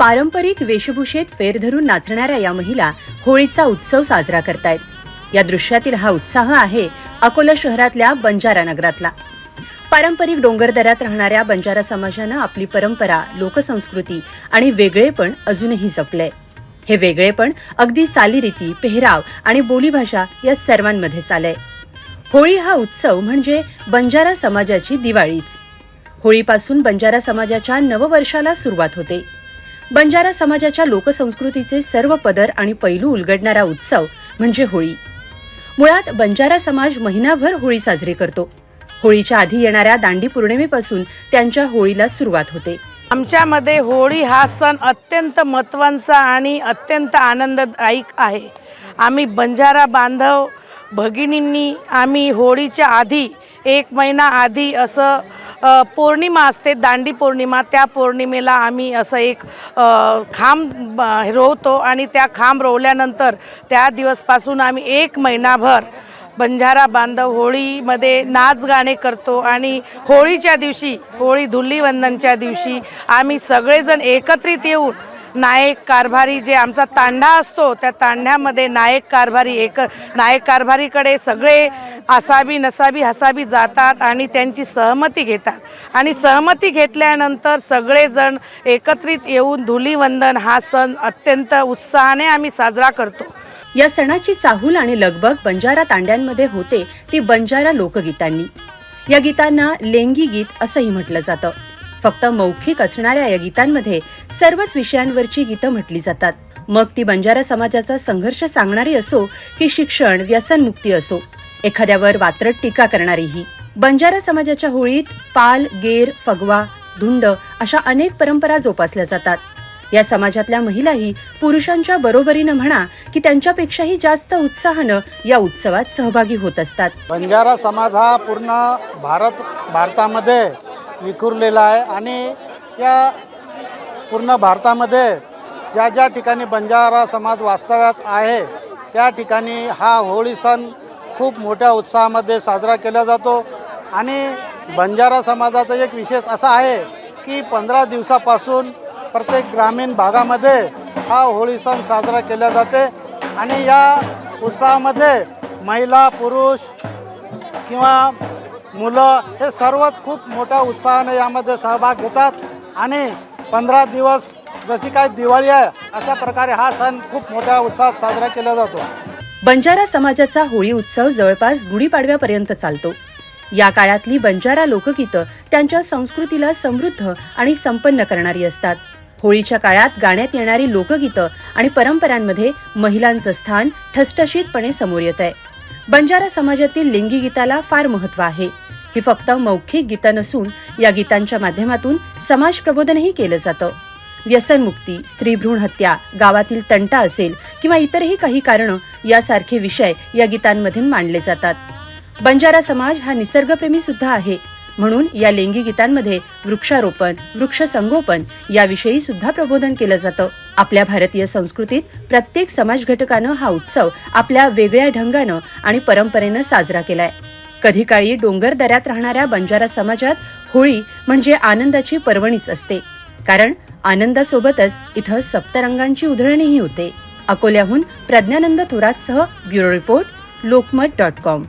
पारंपरिक वेशभूषेत फेर धरून नाचणाऱ्या या महिला होळीचा उत्सव साजरा करतायत. या दृश्यातील हा उत्साह आहे अकोला शहरातल्या बंजारा नगरातला. पारंपरिक डोंगरदऱ्यात राहणाऱ्या बंजारा समाजानं आपली परंपरा लोकसंस्कृती आणि वेगळेपण अजूनही जपलंय. हे वेगळेपण अगदी चालीरीती पेहराव आणि बोलीभाषा या सर्वांमध्ये चालय होळी हा उत्सव म्हणजे बंजारा समाजाची दिवाळीच. होळीपासून बंजारा समाजाच्या नववर्षाला सुरुवात होते. बंजारा समाजाच्या लोकसंस्कृतीचे सर्व पदर आणि पैलू उलगडणारा उत्सव म्हणजे होळी. मुळात बंजारा समाज महिनाभर होळी साजरी करतो. होळीच्या आधी येणाऱ्या दांडी पौर्णिमेपासून त्यांच्या होळीला सुरुवात होते. आमच्यामध्ये होळी हा सण अत्यंत महत्त्वाचा आणि अत्यंत आनंददायक आहे. आम्ही बंजारा बांधव भगिनींनी आम्ही होळीच्या आधी एक महिना आधी असं पौर्णिमा असते दांडी पौर्णिमा. त्या पौर्णिमेला आम्ही असं एक खांब रोवतो आणि त्या खांब रोवल्यानंतर त्या दिवसपासून आम्ही एक महिनाभर बंजारा बांधव होळीमध्ये नाच गाणे करतो आणि होळीच्या दिवशी होळी धुल्लीवंदनच्या दिवशी आम्ही सगळेजण एकत्रित येऊन नायक कारभारी जे आमचा तांडा असतो त्या तांड्यामध्ये नायक कारभारी एक नायक कारभारीकडे सगळे असाबी नसाबी हसाबी जातात आणि त्यांची सहमती घेतात. आणि सहमती घेतल्यानंतर सगळेजण एकत्रित येऊन धुलीवंदन हा सण अत्यंत उत्साहाने आम्ही साजरा करतो. या सणाची चाहूल आणि लगबग बंजारा तांड्यांमध्ये होते ती बंजारा लोकगीतांनी. या गीतांना लेंगी गीत असंही म्हटलं जातं. फक्त मौखिक असणाऱ्या या गीतांमध्ये सर्वच विषयांवरची गीतं म्हटली जातात. मग ती बंजारा समाजाचा संघर्ष सांगणारी असो की शिक्षण व्यसनमुक्ती असो. एखाद्यावर वात्रट टीका करणारीही. बंजारा समाजाच्या होळीत पाल गेर फगवा धुंड अशा अनेक परंपरा जोपासल्या जातात. या समाजातल्या महिलाही पुरुषांच्या बरोबरीनं म्हणा की त्यांच्यापेक्षाही जास्त उत्साहानं या उत्सवात सहभागी होत असतात. बंजारा समाज हा पूर्ण भारत भारतामध्ये विखुरलेला आहे आणि या पूर्ण भारतामध्ये ज्या ज्या ठिकाणी बंजारा समाज वास्तव्यात आहे त्या ठिकाणी हा होळी सण खूप मोठ्या उत्साहामध्ये साजरा केला जातो. आणि बंजारा समाजाचा एक विशेष असा आहे की पंधरा दिवसापासून प्रत्येक ग्रामीण भागामध्ये हा होळी सण साजरा केला जाते. आणि या उत्साहामध्ये महिला पुरुष किंवा मुलं हे सर्वच खूप मोठ्या उत्साहाने यामध्ये सहभाग घेतात. आणि पंधरा दिवस जशी काय दिवाळी आहे अशा प्रकारे हा सण खूप मोठ्या उत्साहात साजरा केला जातो. बंजारा समाजाचा होळी उत्सव जवळपास गुढीपाडव्यापर्यंत चालतो. या काळातली बंजारा लोकगीतं त्यांच्या संस्कृतीला समृद्ध आणि संपन्न करणारी असतात. होळीच्या काळात गाण्यात येणारी लोकगीतं आणि परंपरांमध्ये महिलांचं स्थान ठसठशीतपणे समोर येत आहे. बंजारा समाजातील लिंगी गीताला फार महत्त्व आहे. ही फक्त मौखिक गीतं नसून या गीतांच्या माध्यमातून समाज प्रबोधनही केलं जातं. व्यसनमुक्ती स्त्री भ्रूण हत्या गावातील तंटा असेल किंवा इतरही काही कारणं यासारखे विषय या गीतांमधून मांडले जातात. बंजारा समाज हा निसर्गप्रेमी सुद्धा आहे. म्हणून या लेंगी गीतांमध्ये वृक्षारोपण वृक्ष संगोपन याविषयी सुद्धा प्रबोधन केलं जातं. आपल्या भारतीय संस्कृतीत प्रत्येक समाज घटकानं हा उत्सव आपल्या वेगळ्या ढंगानं आणि परंपरेनं साजरा केलाय. कधी काळी डोंगर दऱ्यात राहणाऱ्या बंजारा समाजात होळी म्हणजे आनंदाची पर्वणीच असते. कारण आनंदासोबतच इथं सप्तरंगांची उधळणीही होते. अकोल्याहून Pragyanand थोरातसह bureau report Lokmat dot com.